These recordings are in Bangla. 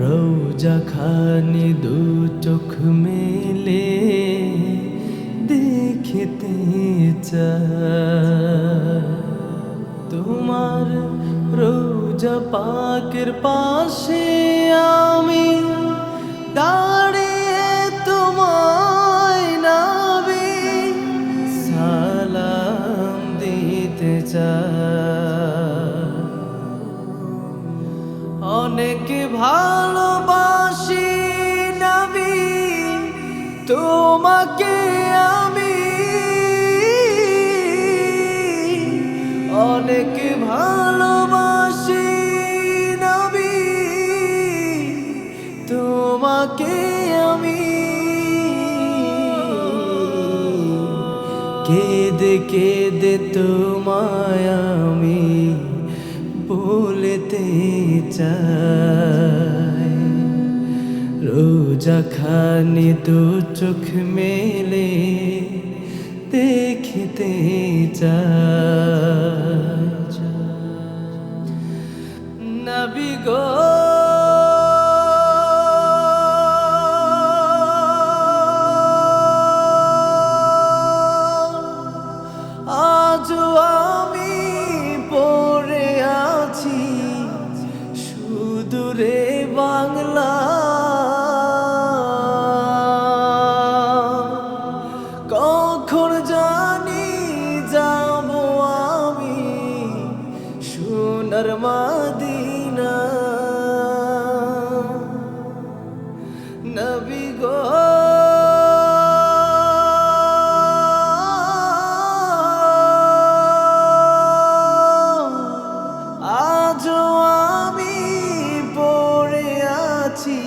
রোজা খানি দু চোখ মেলে দেখতে তোমার রোজা পাকের পাশে আমি দাঁড়িয়ে তোমায় নাবি সালাম দিতে চাই অনেক ভালোবাসি নবী তোমাকে আমি। অনেক ভালোবাসি নবী তোমাকে আমি। কেঁদে কেঁদে তোমায় আমি। বলতে চাই। রোজা খানি দু চোখ মেলে দেখতে চাই। নবী আজও আমি পড়ে আছি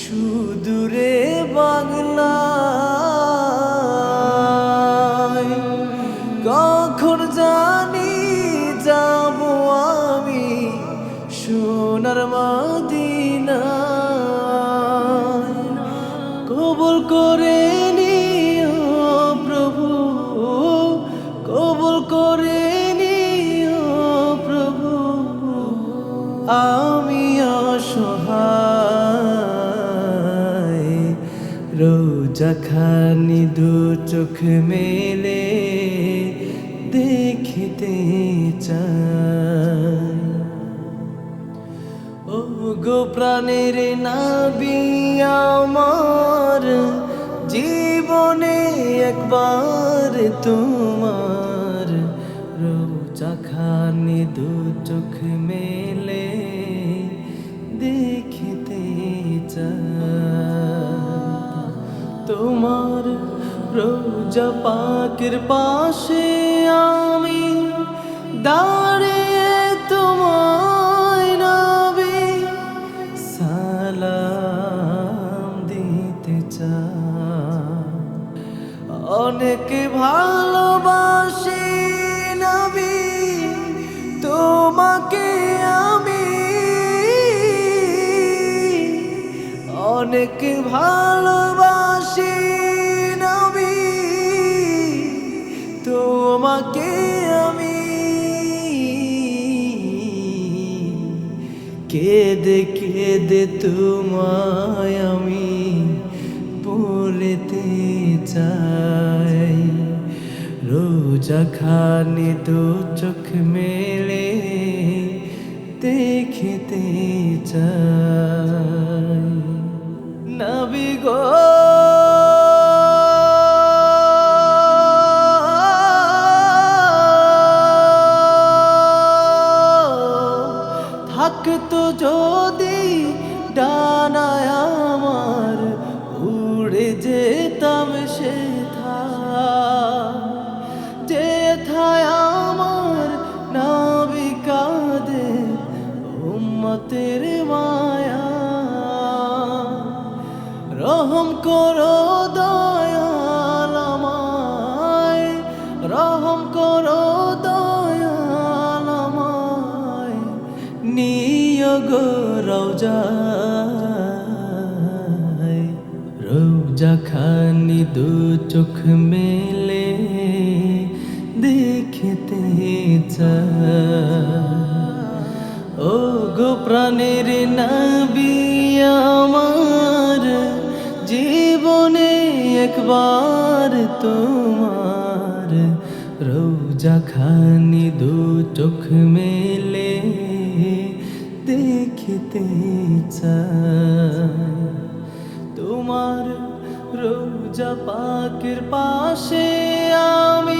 সুদূরে বাংলা জানি আমি সোনার আমি অসহায়। রোজা খানি দু চোখ মেলে দেখতে চাই। ও গো প্রাণের নাবি আমার, জীবনে একবার তোমার রোজা খানি দু চোখ মেলে দেখতে তোমার রোজা পাকের পাশে আমি দাঁড়িয়ে তোমায় নবী সালাম দিতে চাই অনেক ভালোবাসি তোমাকে আমি অনেক ভালোবাসি নবী। তোমাকে আমি কেঁদে কেঁদে তোমায় আমি বলতে চাই। রোজা খানি দু চোখ মেলে গো। রহম করো দয়াল আমায়। রহম করো দয়াল আমায়। নিয়োগ রোজা খানি দু চোখ মেলে দেখতে ও গো প্রাণের নবী আমার জীবনে একবার তোমার রোজা খানি দু চোখ মেলে দেখতে তোমার রোজা পাকের পাশে আমি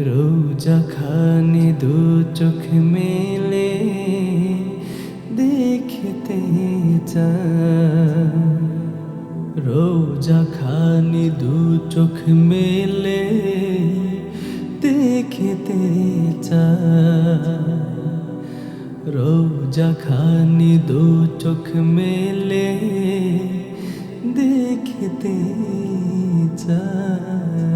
রোজা খানি দু চোখ মেলে দেখতে রোজা খানি দু চোখ মেলে দেখতে রোজা খানি দু চোখ মেলে দেখতে চাই